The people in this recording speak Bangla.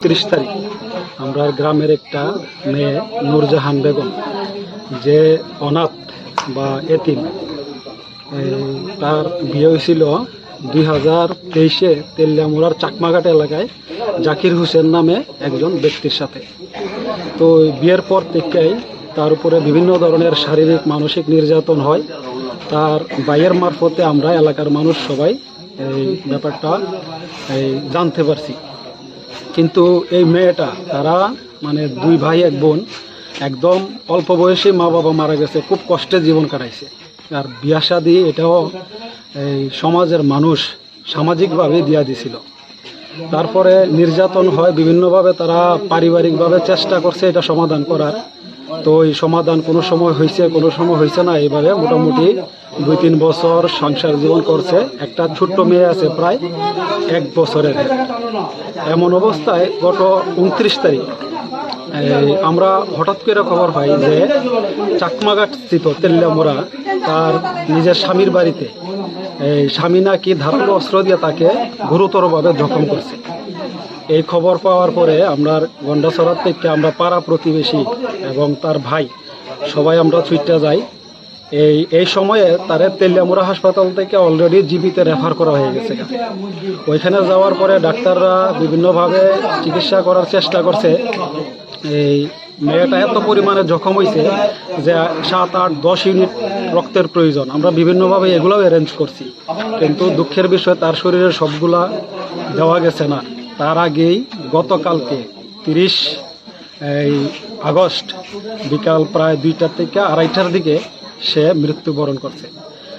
ত্রিশ তারিখ আমরা গ্রামের একটা মেয়ে নূরজাহান বেগম, যে অনাথ বা এতিম তার বিয়ে হয়েছিল দুই হাজার তেইশে তেলিয়ামুড়ার চাকমাঘাট এলাকায় জাকির হোসেন নামে একজন ব্যক্তির সাথে। তো বিয়ের পর থেকেই তার উপরে বিভিন্ন ধরনের শারীরিক, মানসিক নির্যাতন হয়। তার বাইয়ের মারফতে আমরা এলাকার মানুষ সবাই এই ব্যাপারটা এই জানতে পারছি। কিন্তু এই মেয়েটা, তারা মানে দুই ভাই, এক বোন, একদম অল্প বয়সে মা বাবা মারা গেছে, খুব কষ্টে জীবন কাটাইছে। আর বিয়া শাদি এটাও এই সমাজের মানুষ সামাজিকভাবে দিয়া দিছিল। তারপরে নির্যাতন হয়, বিভিন্নভাবে তারা পারিবারিকভাবে চেষ্টা করছে এটা সমাধান করার। তো এই সমাধান কোনো সময় হয়েছে কোনো সময় হয়েছে না এইভাবে মোটামুটি দুই তিন বছর সংসার জীবন করছে। একটা ছোট্ট মেয়ে আছে প্রায় এক বছরের। এমন অবস্থায় গত উনত্রিশ তারিখ আমরা হঠাৎ করে খবর পাই যে চাকমাঘাট স্থিত তেল্লামোড়া তার নিজের স্বামীর বাড়িতে স্বামী নাকি ধারালো অস্ত্র দিয়ে তাকে গুরুতরভাবে জখম করছে। এই খবর পাওয়ার পরে আমরা গন্ডাছড়ার থেকে আমরা পাড়া প্রতিবেশী এবং তার ভাই, সবাই আমরা ছুটতে যাই। এই এই সময়ে তারে তেলিয়ামুড়া হাসপাতাল থেকে অলরেডি জীবিতে রেফার করা হয়ে গেছে। ওইখানে যাওয়ার পরে ডাক্তাররা বিভিন্নভাবে চিকিৎসা করার চেষ্টা করছে। এই মেয়েটা এত পরিমাণে জখম হয়েছে যে সাত, আট, দশ ইউনিট রক্তের প্রয়োজন। আমরা বিভিন্নভাবে এগুলোও অ্যারেঞ্জ করছি। কিন্তু দুঃখের বিষয়, তার শরীরের সবগুলা দেওয়া গেছে না। তার আগেই গতকালকে তিরিশ, এই আগস্ট বিকাল প্রায় দুইটার থেকে আড়াইটার দিকে সে মৃত্যুবরণ করছে।